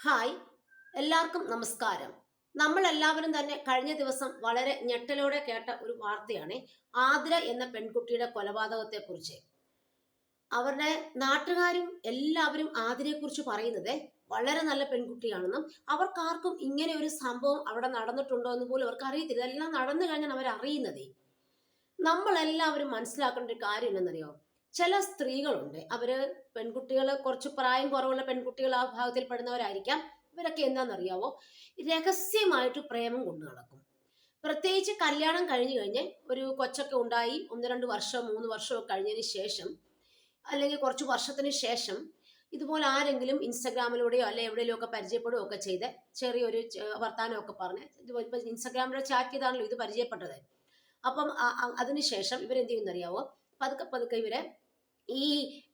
Hi. എല്ലാവർക്കും നമസ്കാരം. നമ്മൾ എല്ലാവരും തന്നെ കഴിഞ്ഞ ദിവസം വളരെ ഞെട്ടലോടെ കേട്ട ഒരു വാർത്തയാണ് ആതിര എന്ന പെൺകുട്ടിയുടെ കൊലപാതകത്തെ കുറിച്ച് അവരുടെ നാട്ടുകാരും എല്ലാവരും ആതിരയെ കുറിച്ച് പറയുന്നത് വളരെ നല്ല പെൺകുട്ടിയാണെന്നും അവർക്കാർക്കും ഇങ്ങനെ ഒരു സംഭവം അവിടെ നടന്നിട്ടുണ്ടോ എന്ന് പോലും അവർക്ക് അറിയത്തില്ല. ഇതെല്ലാം നടന്നു കഴിഞ്ഞാൽ അവർ അറിയുന്നതേ നമ്മളെല്ലാവരും മനസ്സിലാക്കേണ്ട ഒരു കാര്യം എന്തെന്നറിയോ ചില സ്ത്രീകളുണ്ട്. അവർ പെൺകുട്ടികൾ കുറച്ച് പ്രായം കുറവുള്ള പെൺകുട്ടികൾ ആ ഭാഗത്തിൽ പെടുന്നവരായിരിക്കാം. ഇവരൊക്കെ എന്താണെന്നറിയാവോ? രഹസ്യമായിട്ട് പ്രേമം കൊണ്ടു നടക്കും. പ്രത്യേകിച്ച് കല്യാണം കഴിഞ്ഞു കഴിഞ്ഞ് ഒരു കൊച്ചൊക്കെ ഉണ്ടായി ഒന്ന് രണ്ട് വർഷം മൂന്ന് വർഷമൊക്കെ കഴിഞ്ഞതിന് ശേഷം അല്ലെങ്കിൽ കുറച്ച് വർഷത്തിന് ശേഷം ഇതുപോലെ ആരെങ്കിലും ഇൻസ്റ്റാഗ്രാമിലൂടെയോ അല്ലെ എവിടെയെങ്കിലും ഒക്കെ പരിചയപ്പെടുകയോ ഒക്കെ ചെയ്ത് ചെറിയൊരു വർത്താനമൊക്കെ പറഞ്ഞ് ഇതുപോലെ ഇപ്പൊ ഇൻസ്റ്റഗ്രാമിലൂടെ ചാറ്റ് ചെയ്താണല്ലോ ഇത് പരിചയപ്പെട്ടത്. അപ്പം അതിനുശേഷം ഇവരെന്ത് ചെയ്യുന്നറിയാവോ? പതുക്കെ പതുക്കെ ഇവരെ ഈ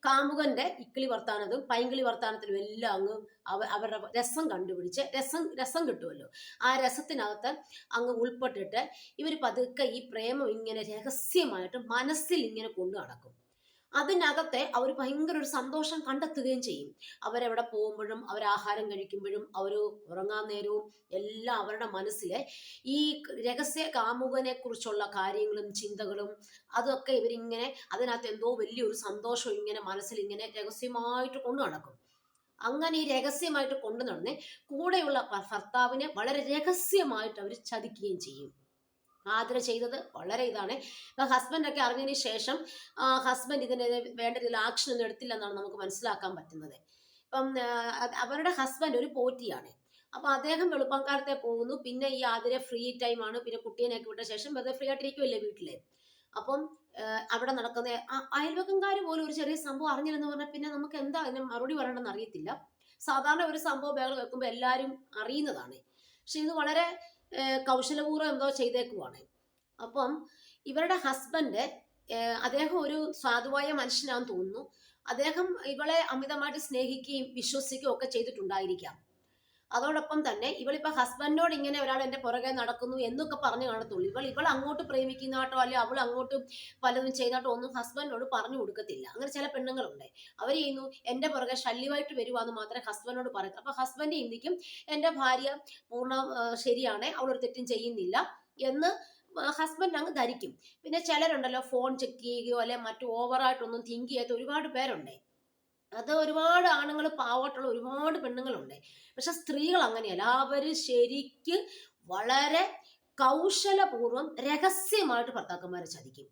കാമുകന്റെ ഇക്കിളി വർത്താനത്തും പൈങ്കിളി വർത്താനത്തിലും എല്ലാം അങ്ങ് അവ അവരുടെ രസം കണ്ടുപിടിച്ച് രസം രസം കിട്ടുമല്ലോ ആ രസത്തിനകത്ത് അങ്ങ് ഉൾപ്പെട്ടിട്ട് ഇവർ പതുക്കെ ഈ പ്രേമം ഇങ്ങനെ രഹസ്യമായിട്ട് മനസ്സിൽ ഇങ്ങനെ കൊണ്ടു നടക്കും. അതിനകത്തെ അവർ ഭയങ്കര ഒരു സന്തോഷം കണ്ടെത്തുകയും ചെയ്യും. അവരെവിടെ പോകുമ്പോഴും അവർ ആഹാരം കഴിക്കുമ്പോഴും അവർ ഉറങ്ങാൻ നേരവും എല്ലാം അവരുടെ മനസ്സിലെ ഈ രഹസ്യ കാമുകനെ കുറിച്ചുള്ള കാര്യങ്ങളും ചിന്തകളും അതൊക്കെ ഇവരിങ്ങനെ അതിനകത്ത് എന്തോ വലിയൊരു സന്തോഷം ഇങ്ങനെ മനസ്സിൽ ഇങ്ങനെ രഹസ്യമായിട്ട് കൊണ്ടു നടക്കും. അങ്ങനെ ഈ രഹസ്യമായിട്ട് കൊണ്ടു നടന്ന് കൂടെയുള്ള ഭർത്താവിനെ വളരെ രഹസ്യമായിട്ട് അവർ ചതിക്കുകയും ചെയ്യും. ആതിര ചെയ്തത് വളരെ ഇതാണ്. അപ്പൊ ഹസ്ബൻഡൊക്കെ അറിഞ്ഞതിന് ശേഷം ഹസ്ബൻഡ് ഇതിനെതിരെ വേണ്ട രീതിയിൽ ആക്ഷൻ ഒന്നും എടുത്തില്ല എന്നാണ് നമുക്ക് മനസ്സിലാക്കാൻ പറ്റുന്നത്. ഇപ്പം അവരുടെ ഹസ്ബൻഡ് ഒരു പോറ്റിയാണ്. അപ്പൊ അദ്ദേഹം വെളുപ്പംകാലത്തെ പോകുന്നു. പിന്നെ ഈ ആതിര ഫ്രീ ടൈം ആണ്. പിന്നെ കുട്ടീനെയൊക്കെ വിട്ട ശേഷം വെറുതെ ഫ്രീ ആയിട്ടിരിക്കുമല്ലേ വീട്ടിൽ? അപ്പം അവിടെ നടക്കുന്ന അയൽവക്കംകാർ പോലും ഒരു ചെറിയ സംഭവം അറിഞ്ഞില്ലെന്ന് പറഞ്ഞാൽ പിന്നെ നമുക്ക് എന്താ അതിന് മറുപടി പറയണമെന്ന് അറിയത്തില്ല. സാധാരണ ഒരു സംഭവം ബേഗൾ വെക്കുമ്പോൾ എല്ലാവരും അറിയുന്നതാണ്. പക്ഷെ ഇത് വളരെ കൗശലപൂർവം എന്തോ ചെയ്തേക്കുവാണ്. അപ്പം ഇവരുടെ ഹസ്ബൻഡ് അദ്ദേഹം ഒരു സാധുവായ മനുഷ്യനാന്ന് തോന്നുന്നു. അദ്ദേഹം ഇവളെ അമിതമായിട്ട് സ്നേഹിക്കുകയും വിശ്വസിക്കുകയും ഒക്കെ ചെയ്തിട്ടുണ്ടായിരിക്കാം. അതോടൊപ്പം തന്നെ ഇവളിപ്പോ ഹസ്ബൻഡിനോട് ഇങ്ങനെ ഒരാൾ എന്റെ പുറകെ നടക്കുന്നു എന്നൊക്കെ പറഞ്ഞു കാണത്തുള്ളൂ. ഇവൾ ഇവൾ അങ്ങോട്ട് പ്രേമിക്കുന്നതാട്ടോ അല്ലെ അവൾ അങ്ങോട്ട് പലതും ചെയ്താട്ടോ ഒന്നും ഹസ്ബൻഡിനോട് പറഞ്ഞു കൊടുക്കത്തില്ല. അങ്ങനെ ചില പെണ്ണുങ്ങളുണ്ട്. അവർ ചെയ്യുന്നു എന്റെ പുറകെ ശല്യമായിട്ട് വരുവാന്ന് മാത്രമേ ഹസ്ബൻഡിനോട് പറയത്തുള്ളൂ. അപ്പൊ ഹസ്ബൻഡ് ചിന്തിക്കും എന്റെ ഭാര്യ പൂർണ ശരിയാണ് അവൾ ഒരു തെറ്റും ചെയ്യുന്നില്ല എന്ന് ഹസ്ബൻഡ് അങ്ങ് ധരിക്കും. പിന്നെ ചിലരുണ്ടല്ലോ ഫോൺ ചെക്ക് ചെയ്യുകയോ അല്ലെ മറ്റു ഓവറായിട്ടൊന്നും തിങ്ക് ചെയ്യാത്ത ഒരുപാട് പേരുണ്ട്. അത് ഒരുപാട് ആണുങ്ങൾ പാവട്ടുള്ള ഒരുപാട് പെണ്ണുങ്ങളുണ്ട്. പക്ഷെ സ്ത്രീകൾ അങ്ങനെയല്ല. അവർ ശരിക്ക് വളരെ കൗശലപൂർവം രഹസ്യമായിട്ട് ഭർത്താക്കന്മാരെ ചതിക്കും.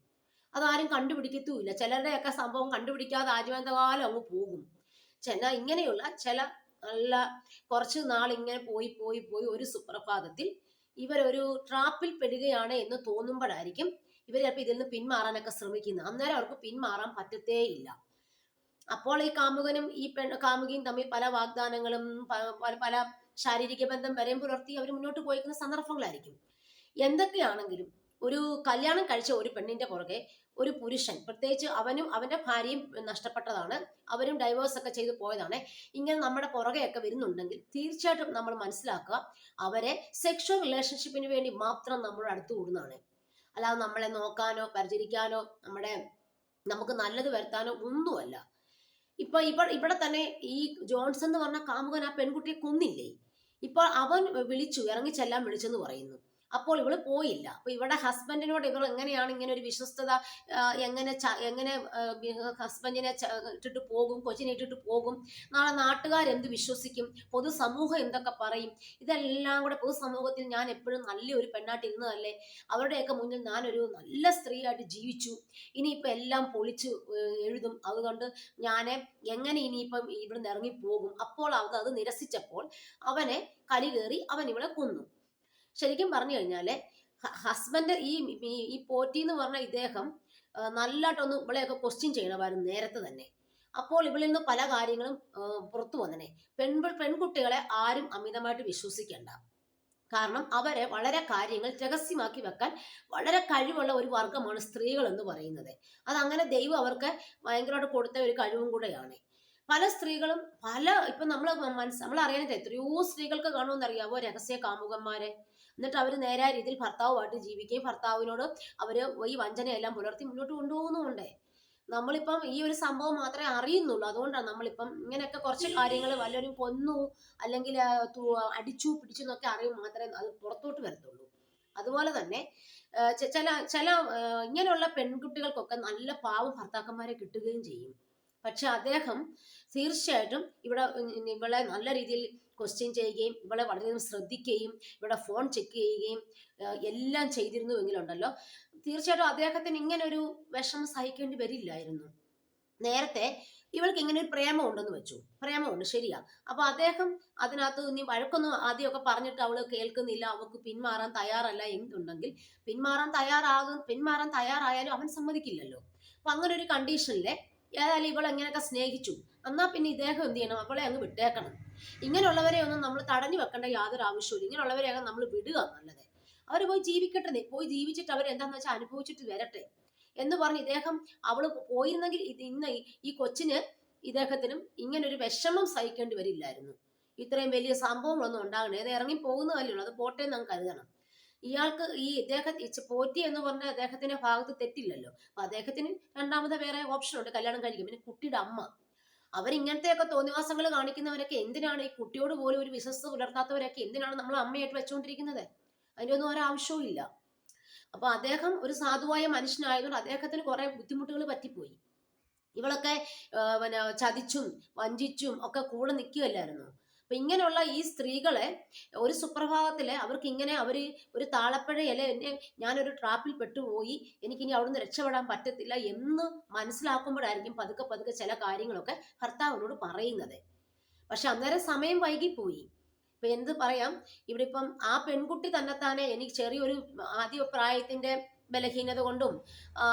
അതാരും കണ്ടുപിടിക്കത്തുമില്ല. ചിലരുടെയൊക്കെ സംഭവം കണ്ടുപിടിക്കാതെ ആജീവന്തകാലം അങ്ങ് പോകും. ചില ഇങ്ങനെയുള്ള ചില നല്ല കുറച്ച് നാൾ ഇങ്ങനെ പോയി പോയി പോയി ഒരു സുപ്രഭാതത്തിൽ ഇവരൊരു ട്രാപ്പിൽ പെടുകയാണ് എന്ന് തോന്നുമ്പോഴായിരിക്കും ഇവർ ചിലപ്പോൾ ഇതിൽ നിന്ന് പിന്മാറാനൊക്കെ ശ്രമിക്കുന്നത്. അന്നേരം അവർക്ക് പിന്മാറാൻ പറ്റത്തേ ഇല്ല അപ്പോൾ ഈ കാമുകനും ഈ പെൺ കാമുകിയും തമ്മിൽ പല വാഗ്ദാനങ്ങളും പല ശാരീരിക ബന്ധം വരെയും പുലർത്തി അവർ മുന്നോട്ട് പോയിക്കുന്ന സന്ദർഭങ്ങളായിരിക്കും. എന്തൊക്കെയാണെങ്കിലും ഒരു കല്യാണം കഴിച്ച ഒരു പെണ്ണിന്റെ പുറകെ ഒരു പുരുഷൻ പ്രത്യേകിച്ച് അവനും അവന്റെ ഭാര്യയും നഷ്ടപ്പെട്ടതാണ് അവരും ഡൈവേഴ്സ് ഒക്കെ ചെയ്തു പോയതാണ് ഇങ്ങനെ നമ്മുടെ പുറകെയൊക്കെ വരുന്നുണ്ടെങ്കിൽ തീർച്ചയായിട്ടും നമ്മൾ മനസ്സിലാക്കുക അവരെ സെക്ഷൽ റിലേഷൻഷിപ്പിന് വേണ്ടി മാത്രം നമ്മൾ അടുത്തു കൂടുന്നതാണ്. അല്ലാതെ നമ്മളെ നോക്കാനോ പരിചരിക്കാനോ നമ്മുടെ നമുക്ക് നല്ലത് വരുത്താനോ ഒന്നുമല്ല. ഇപ്പൊ ഇവ ഇവിടെ തന്നെ ഈ ജോൺസൺ എന്ന് പറഞ്ഞ കാമുകൻ ആ പെൺകുട്ടിയെ കൊന്നില്ലേ? ഇപ്പോൾ അവൻ വിളിച്ചു ഇറങ്ങി ചെല്ലാൻ വിളിച്ചെന്ന് പറയുന്നു. അപ്പോൾ ഇവൾ പോയില്ല. അപ്പൊ ഇവളുടെ ഹസ്ബൻഡിനോട് ഇവൾ എങ്ങനെയാണ് ഇങ്ങനെ ഒരു വിശ്വസ്തത എങ്ങനെ എങ്ങനെ ഹസ്ബൻഡിനെ ഇട്ടിട്ട് പോകും കൊച്ചിനെ ഇട്ടിട്ട് പോകും നാളെ നാട്ടുകാർ എന്ത് വിശ്വസിക്കും പൊതുസമൂഹം എന്തൊക്കെ പറയും ഇതെല്ലാം കൂടെ പൊതുസമൂഹത്തിൽ ഞാൻ എപ്പോഴും നല്ലൊരു പെണ്ണായിട്ട് ഇരുന്നതല്ലേ? അവരുടെയൊക്കെ മുന്നിൽ ഞാനൊരു നല്ല സ്ത്രീയായിട്ട് ജീവിച്ചു. ഇനിയിപ്പോൾ എല്ലാം പൊളിച്ച് എഴുതും. അതുകൊണ്ട് ഞാൻ എങ്ങനെ ഇനിയിപ്പം ഇവിടുന്ന് ഇറങ്ങിപ്പോകും? അപ്പോൾ അവൾ അത് നിരസിച്ചപ്പോൾ അവനെ കലി കയറി അവൻ ഇവളെ കൊന്നു. ശരിക്കും പറഞ്ഞു കഴിഞ്ഞാൽ ഹസ്ബൻഡ് ഈ ഈ- പോറ്റി എന്ന് പറഞ്ഞ ഇദ്ദേഹം നല്ലതായിട്ടൊന്ന് ഇവളെയൊക്കെ ക്വസ്റ്റ്യൻ ചെയ്യണമായിരുന്നു നേരത്തെ തന്നെ. അപ്പോൾ ഇവളിൽ നിന്ന് പല കാര്യങ്ങളും പുറത്തു വന്നനെ. പെൺ പെൺകുട്ടികളെ ആരും അമിതമായിട്ട് വിശ്വസിക്കേണ്ട. കാരണം അവരെ വളരെ കാര്യങ്ങൾ രഹസ്യമാക്കി വെക്കാൻ വളരെ കഴിവുള്ള ഒരു വർഗമാണ് സ്ത്രീകൾ എന്ന് പറയുന്നത്. അങ്ങനെ ദൈവം അവർക്ക് ഭയങ്കരമായിട്ട് കൊടുത്ത ഒരു കഴിവും കൂടെയാണ്. പല സ്ത്രീകളും പല ഇപ്പൊ നമ്മൾ മനസ്സ് നമ്മൾ അറിയാനായിട്ട് എത്രയോ സ്ത്രീകൾക്ക് കാണുമെന്നറിയാവോ രഹസ്യ കാമുകന്മാരെ? എന്നിട്ട് അവർ നേരായ രീതിയിൽ ഭർത്താവുമായിട്ട് ജീവിക്കുകയും ഭർത്താവിനോട് അവർ ഈ വഞ്ചനയെല്ലാം പുലർത്തി മുന്നോട്ട് കൊണ്ടുപോകുന്നുമുണ്ട്. നമ്മളിപ്പം ഈ ഒരു സംഭവം മാത്രമേ അറിയുന്നുള്ളൂ. അതുകൊണ്ടാണ് നമ്മളിപ്പം ഇങ്ങനെയൊക്കെ കുറച്ച് കാര്യങ്ങൾ വല്ലവരും കൊന്നു അല്ലെങ്കിൽ അടിച്ചു പിടിച്ചു എന്നൊക്കെ അറിയും മാത്രമേ അത് പുറത്തോട്ട് വരത്തുള്ളൂ. അതുപോലെ തന്നെ ചില ചില ഇങ്ങനെയുള്ള പെൺകുട്ടികൾക്കൊക്കെ നല്ല പാവം ഭർത്താക്കന്മാരെ കിട്ടുകയും ചെയ്യും. പക്ഷെ അദ്ദേഹം തീർച്ചയായിട്ടും ഇവിടെ ഇവളെ നല്ല രീതിയിൽ ക്വസ്റ്റ്യൻ ചെയ്യുകയും ഇവളെ വളരെയധികം ശ്രദ്ധിക്കുകയും ഇവിടെ ഫോൺ ചെക്ക് ചെയ്യുകയും എല്ലാം ചെയ്തിരുന്നുവെങ്കിലുണ്ടല്ലോ തീർച്ചയായിട്ടും അദ്ദേഹത്തിന് ഇങ്ങനെ ഒരു വിഷമം സഹിക്കേണ്ടി വരില്ലായിരുന്നു. നേരത്തെ ഇവൾക്ക് ഇങ്ങനെ ഒരു പ്രേമം ഉണ്ടെന്ന് വെച്ചു. പ്രേമമുണ്ട് ശരിയാ. അപ്പൊ അദ്ദേഹം അതിനകത്ത് ഇനി വഴക്കൊന്നും ആദ്യമൊക്കെ പറഞ്ഞിട്ട് അവൾ കേൾക്കുന്നില്ല അവൾക്ക് പിന്മാറാൻ തയ്യാറല്ല എന്നുണ്ടെങ്കിൽ പിന്മാറാൻ തയ്യാറാകും പിന്മാറാൻ തയ്യാറായാലും അവൻ സമ്മതിക്കില്ലല്ലോ. അപ്പൊ അങ്ങനെ ഒരു കണ്ടീഷനിലെ ഏതായാലും ഇവളെ എങ്ങനെയൊക്കെ സ്നേഹിച്ചു. എന്നാ പിന്നെ ഇദ്ദേഹം എന്ത് ചെയ്യണം? അവളെ അങ്ങ് വിട്ടേക്കണം. ഇങ്ങനെയുള്ളവരെ ഒന്നും നമ്മൾ തടഞ്ഞു വെക്കേണ്ട യാതൊരു ആവശ്യമില്ല ഇങ്ങനെയുള്ളവരെയൊക്കെ നമ്മൾ വിടുക നല്ലത്. അവർ പോയി ജീവിക്കട്ടെ. പോയി ജീവിച്ചിട്ട് അവർ എന്താണെന്ന് വെച്ചാൽ അനുഭവിച്ചിട്ട് വരട്ടെ എന്ന് പറഞ്ഞ് ഇദ്ദേഹം അവൾ പോയിരുന്നെങ്കിൽ ഇന്ന് ഈ- കൊച്ചിന് ഇദ്ദേഹത്തിനും ഇങ്ങനൊരു വിഷമം സഹിക്കേണ്ടി വരില്ലായിരുന്നു. ഇത്രയും വലിയ സംഭവങ്ങളൊന്നും ഉണ്ടാകണേ അത് ഇറങ്ങി പോകുന്നതല്ലേ ഉള്ളൂ അത് പോട്ടെ എന്ന് കരുതണം. ഇയാൾക്ക് ഈ ഇദ്ദേഹത്തെ പോറ്റി എന്ന് പറഞ്ഞാൽ അദ്ദേഹത്തിന്റെ ഭാഗത്ത് തെറ്റില്ലല്ലോ. അപ്പൊ അദ്ദേഹത്തിന് രണ്ടാമത്തെ വേറെ ഓപ്ഷൻ ഉണ്ട് കല്യാണം കഴിക്കും. പിന്നെ കുട്ടിയുടെ അമ്മ. അവരിങ്ങനത്തെയൊക്കെ തോന്നിവാസങ്ങൾ കാണിക്കുന്നവരൊക്കെ എന്തിനാണ് ഈ കുട്ടിയോട് പോലും ഒരു വിശ്വസ്ത പുലർത്താത്തവരൊക്കെ എന്തിനാണ് നമ്മൾ അമ്മയായിട്ട് വെച്ചുകൊണ്ടിരിക്കുന്നത്? അതിന്റെ ഒന്നും ഒരാവശ്യവും ഇല്ല. അപ്പൊ അദ്ദേഹം ഒരു സാധുവായ മനുഷ്യനായതുകൊണ്ട് അദ്ദേഹത്തിന് കുറെ ബുദ്ധിമുട്ടുകൾ പറ്റിപ്പോയി. ഇവളൊക്കെ പിന്നെ ചതിച്ചും വഞ്ചിച്ചും ഒക്കെ കൂടെ നിൽക്കുകയല്ലായിരുന്നു? അപ്പൊ ഇങ്ങനെയുള്ള ഈ സ്ത്രീകളെ ഒരു സുപ്രഭാതത്തിൽ അവർക്ക് ഇങ്ങനെ അവർ ഒരു താളപ്പഴയല്ലേ എന്നെ ഞാനൊരു ട്രാപ്പിൽ പെട്ടുപോയി എനിക്കിനി അവിടുന്ന് രക്ഷപ്പെടാൻ പറ്റത്തില്ല എന്ന് മനസ്സിലാക്കുമ്പോഴായിരിക്കും പതുക്കെ പതുക്കെ ചില കാര്യങ്ങളൊക്കെ ഭർത്താവിനോട് പറയുന്നത്. പക്ഷെ അന്നേരം സമയം വൈകിപ്പോയി. ഇപ്പൊ എന്ത് പറയാം? ഇവിടെ ഇപ്പം ആ പെൺകുട്ടി തന്നെത്താനെ എനിക്ക് ചെറിയൊരു ആദ്യ പ്രായത്തിന്റെ ബലഹീനത കൊണ്ടും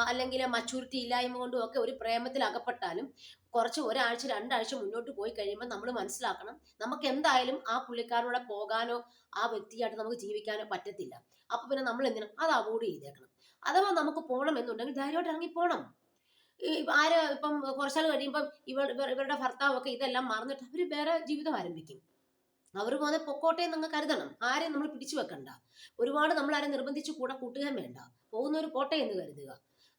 അല്ലെങ്കിൽ മച്ചൂരിറ്റി ഇല്ലായ്മ കൊണ്ടും ഒക്കെ ഒരു പ്രേമത്തിൽ അകപ്പെട്ടാലും കുറച്ച് ഒരാഴ്ച രണ്ടാഴ്ച മുന്നോട്ട് പോയി കഴിയുമ്പോൾ നമ്മൾ മനസ്സിലാക്കണം നമുക്ക് എന്തായാലും ആ പുള്ളിക്കാരനോടെ പോകാനോ ആ വ്യക്തിയായിട്ട് നമുക്ക് ജീവിക്കാനോ പറ്റത്തില്ല. അപ്പൊ പിന്നെ നമ്മൾ എന്തിനും? അത് അവോയ്ഡ് ചെയ്തേക്കണം. അഥവാ നമുക്ക് പോകണം എന്നുണ്ടെങ്കിൽ ധൈര്യമായിട്ട് ഇറങ്ങി പോകണം ആര് ഇപ്പം കുറച്ചാൾ കഴിയുമ്പം ഇവർ ഇവരുടെ ഭർത്താവൊക്കെ ഇതെല്ലാം മറന്നിട്ട് അവർ വേറെ ജീവിതം ആരംഭിക്കും. അവർ പോകുന്ന പൊക്കോട്ടെ എന്ന് കരുതണം. ആരെയും നമ്മൾ പിടിച്ചു വെക്കണ്ട. ഒരുപാട് നമ്മൾ ആരെ നിർബന്ധിച്ച് കൂടെ കൂട്ടുകയും വേണ്ട. പോകുന്നവർ പോട്ടെ എന്ന് കരുതുക.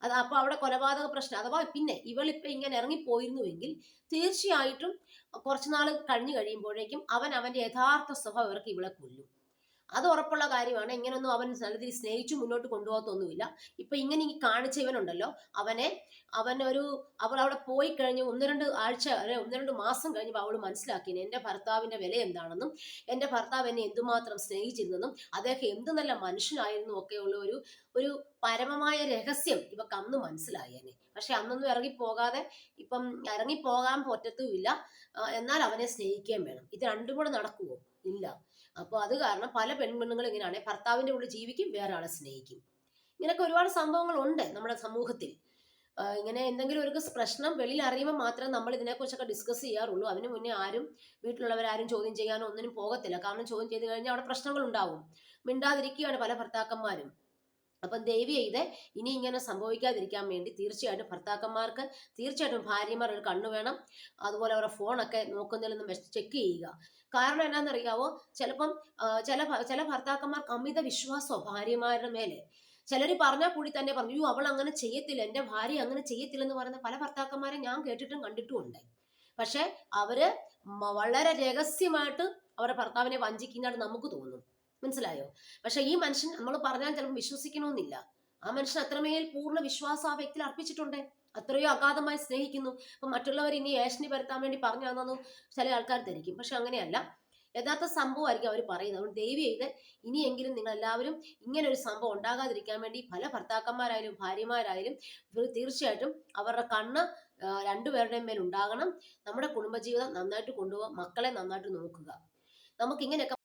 അത് അപ്പോൾ അവിടെ കൊലപാതക പ്രശ്നം. അഥവാ പിന്നെ ഇവളിപ്പോൾ ഇങ്ങനെ ഇറങ്ങിപ്പോയിരുന്നുവെങ്കിൽ തീർച്ചയായിട്ടും കുറച്ചുനാൾ കഴിഞ്ഞു കഴിയുമ്പോഴേക്കും അവൻ അവന്റെ യഥാർത്ഥ സ്വഭാവം ഇവർക്ക് ഇവളെ കൊല്ലും. അത് ഉറപ്പുള്ള കാര്യമാണ്. ഇങ്ങനൊന്നും അവൻ നല്ല രീതിയിൽ സ്നേഹിച്ചു മുന്നോട്ട് കൊണ്ടുപോകത്തൊന്നുമില്ല. ഇപ്പൊ ഇങ്ങനെ ഈ കാണിച്ച ഇവനുണ്ടല്ലോ അവനെ അവനൊരു അവൾ അവിടെ പോയി കഴിഞ്ഞ് ഒന്ന് രണ്ട് ആഴ്ച അല്ലെ ഒന്ന് രണ്ട് മാസം കഴിഞ്ഞപ്പോൾ അവൾ മനസ്സിലാക്കിയത് എന്റെ ഭർത്താവിന്റെ വില എന്താണെന്നും എന്റെ ഭർത്താവ് എന്നെ എന്തുമാത്രം സ്നേഹിച്ചിരുന്നെന്നും അദ്ദേഹം എന്ത് നല്ല മനുഷ്യനായിരുന്നു ഒക്കെയുള്ള ഒരു ഒരു പരമമായ രഹസ്യം ഇവക്ക് അന്ന് മനസ്സിലായേനെ. പക്ഷെ അന്നൊന്നും ഇറങ്ങിപ്പോകാതെ ഇപ്പം ഇറങ്ങിപ്പോകാൻ പറ്റത്തുമില്ല. എന്നാൽ അവനെ സ്നേഹിക്കുകയും വേണം. ഇത് രണ്ടും കൂടെ നടക്കുമോ ഇല്ല. അപ്പോൾ അത് കാരണം പല പെൺപെണ്ണുങ്ങളും ഇങ്ങനെയാണ്. ഭർത്താവിന്റെ ഉള്ളിൽ ജീവിക്കും വേറെ ആളെ സ്നേഹിക്കും. ഇങ്ങനെയൊക്കെ ഒരുപാട് സംഭവങ്ങളുണ്ട് നമ്മുടെ സമൂഹത്തിൽ. ഇങ്ങനെ എന്തെങ്കിലും ഒരു പ്രശ്നം വെളിയിൽ അറിയുമ്പോൾ മാത്രമേ നമ്മൾ ഇതിനെക്കുറിച്ചൊക്കെ ഡിസ്കസ് ചെയ്യാറുള്ളൂ. അതിന് മുന്നേ ആരും വീട്ടിലുള്ളവരാരും ചോദ്യം ചെയ്യാനോ ഒന്നിനും പോകത്തില്ല. കാരണം ചോദ്യം ചെയ്ത് കഴിഞ്ഞാൽ അവിടെ പ്രശ്നങ്ങൾ ഉണ്ടാവും മിണ്ടാതിരിക്കുകയാണ് പല ഭർത്താക്കന്മാരും. അപ്പം ദയവ് ചെയ്ത് ഇനി ഇങ്ങനെ സംഭവിക്കാതിരിക്കാൻ വേണ്ടി തീർച്ചയായിട്ടും ഭർത്താക്കന്മാർക്ക് തീർച്ചയായിട്ടും ഭാര്യമാർ ഒരു കണ്ണു വേണം. അതുപോലെ അവരുടെ ഫോണൊക്കെ നോക്കുന്നതിൽ നിന്ന് ചെക്ക് ചെയ്യുക. കാരണം എന്നാണെന്നറിയാവോ ചിലപ്പം ചില ചില ഭർത്താക്കന്മാർക്ക് അമിത വിശ്വാസമോ ഭാര്യമാരുടെ മേലെ. ചിലർ പറഞ്ഞാൽ കൂടി തന്നെ പറഞ്ഞു "അയ്യോ, അവൾ അങ്ങനെ ചെയ്യത്തില്ല എന്റെ ഭാര്യ അങ്ങനെ ചെയ്യത്തില്ലെന്ന് പറയുന്ന പല ഭർത്താക്കന്മാരെ ഞാൻ കേട്ടിട്ടും കണ്ടിട്ടും ഉണ്ട് പക്ഷെ അവർ വളരെ രഹസ്യമായിട്ട് അവരുടെ ഭർത്താവിനെ വഞ്ചിക്കുന്നതായിട്ട് നമുക്ക് തോന്നും. മനസ്സിലായോ? പക്ഷെ ഈ മനുഷ്യൻ നമ്മൾ പറഞ്ഞാൽ ചിലപ്പോൾ വിശ്വസിക്കണമെന്നില്ല. ആ മനുഷ്യൻ അത്രമേൽ പൂർണ വിശ്വാസം ആ വ്യക്തിയിൽ അർപ്പിച്ചിട്ടുണ്ട്. അത്രയോ അഗാധമായി സ്നേഹിക്കുന്നു. അപ്പൊ മറ്റുള്ളവർ ഇനി ഏഷണി വരുത്താൻ വേണ്ടി പറഞ്ഞു ചില ആൾക്കാർ ധരിക്കും. പക്ഷെ അങ്ങനെയല്ല. യഥാർത്ഥ സംഭവം ആയിരിക്കും അവർ പറയുന്നത്. അതുകൊണ്ട് ദൈവം ചെയ്ത് ഇനിയെങ്കിലും നിങ്ങൾ എല്ലാവരും ഇങ്ങനെ ഒരു സംഭവം ഉണ്ടാകാതിരിക്കാൻ വേണ്ടി പല ഭർത്താക്കന്മാരായാലും ഭാര്യമാരായാലും തീർച്ചയായിട്ടും അവരുടെ കണ്ണ് രണ്ടുപേരുടെയും മേൽ ഉണ്ടാകണം. നമ്മുടെ കുടുംബജീവിതം നന്നായിട്ട് കൊണ്ടുപോകാം മക്കളെ നന്നായിട്ട് നോക്കുക. നമുക്ക് ഇങ്ങനെയൊക്കെ